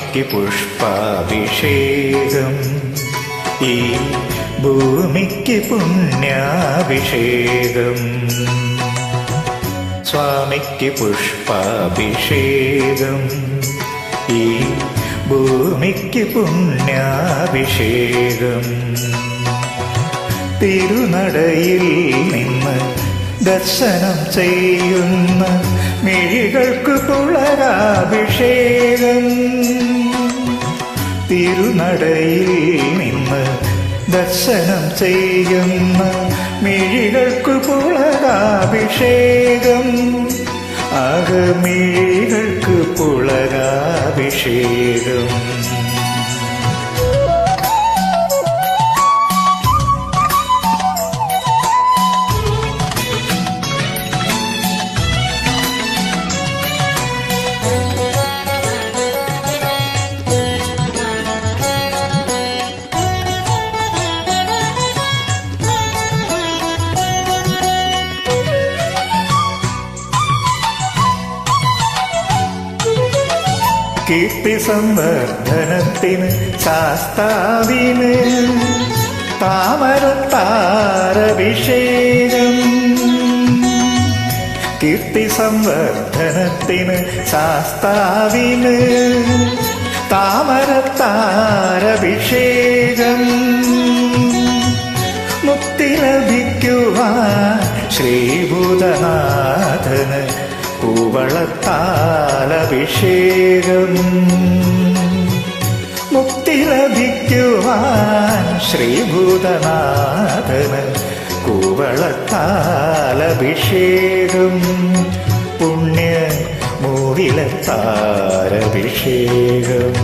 സ്വാമിക്ക് പുഷ്പാഭിഷേകം. ഈ ഭൂമിക്ക് പുണ്യാഭിഷേകം. സ്വാമിക്ക് പുഷ്പാഭിഷേകം. ഈ ഭൂമിക്ക് പുണ്യാഭിഷേകം. തിരുനടയിൽ നിന്ന് ദർശനം ചെയ്യുന്ന മിഴികൾക്ക് പുളരാഭിഷേകം. തിരുനടയിൽ നിന്ന് ദർശനം ചെയ്യുന്ന മിഴികൾക്കു പുളകാഭിഷേകം. അകമിഴികൾക്ക് പുളരാഭിഷേകം കീർത്തി സംവർദ്ധനത്തിന് ശാസ്താവിന് താമരത്താരഭിഷേകം. കീർത്തി സംവർദ്ധനത്തിന് ശാസ്താവിന് താമരത്താരഭിഷേകം. മുക്തി ലഭിക്കുവാൻ ശ്രീഭൂതനാഥന് കൂവളത്താലഭിഷേകം മുക്തി ലഭിക്കുവാൻ ശ്രീഭൂതനാഥന് കൂവളത്താലഭിഷേകം പുണ്യ മൂവിലത്താരഭിഷേകം.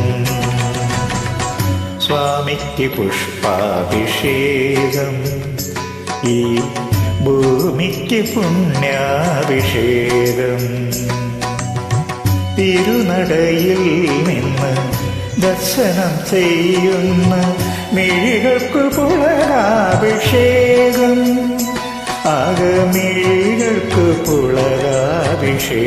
സ്വാമിക്ക് പുഷ്പാഭിഷേകം ഈ ഭൂമിക്ക് പുണ്യാഭിഷേകം. തിരുനടയിൽ നിന്ന് ദർശനം ചെയ്യുന്ന മേഴികൾക്കു പുളരാഭിഷേകം അകമിഴികൾക്ക് പുളരാഭിഷേകം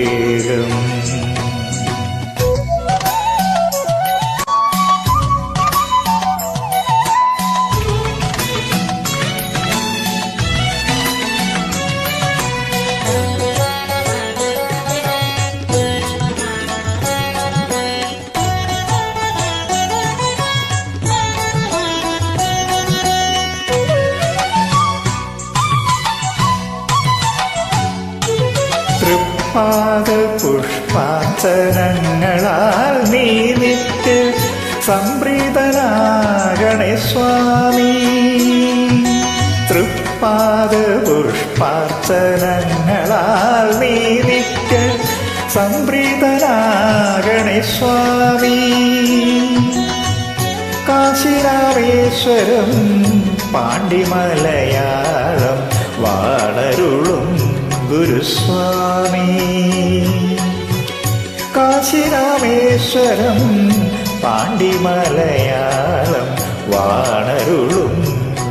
തൃപ്പാദ പുഷ്പാചരങ്ങളാൽ നീ നിത്യ സംപ്രീതനാകണേ സ്വാമി. തൃപ്പാദ പുഷ്പാർച്ചനങ്ങളാൽ നീ നിത്യ സംപ്രീതനാകണേ സ്വാമി. കാശിരാമേശ്വരം പാണ്ഡിമലയാളം വാണരുളും ഗുരുസ്വാമി കാശിരാമേശ്വരം പാണ്ഡിമലയാളം വാണരുളും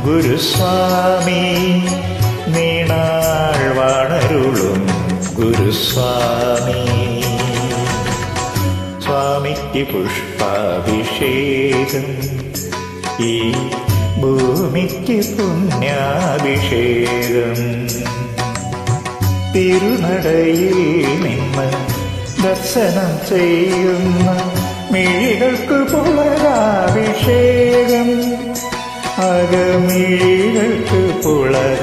ഗുരുസ്വാമി. നീണാൾ വാണരുളും ഗുരുസ്വാമി. സ്വാമിക്ക് പുഷ്പാഭിഷേകം. ഈ ഭൂമിക്ക് പുണ്യാഭിഷേകം. തിരുനടയിൽ നിന്ന് ദർശനം ചെയ്യുന്ന മിഴികൾക്ക് പുളരാഭിഷേകം. അകമിഴികൾക്ക് പുളരാഭിഷേകം.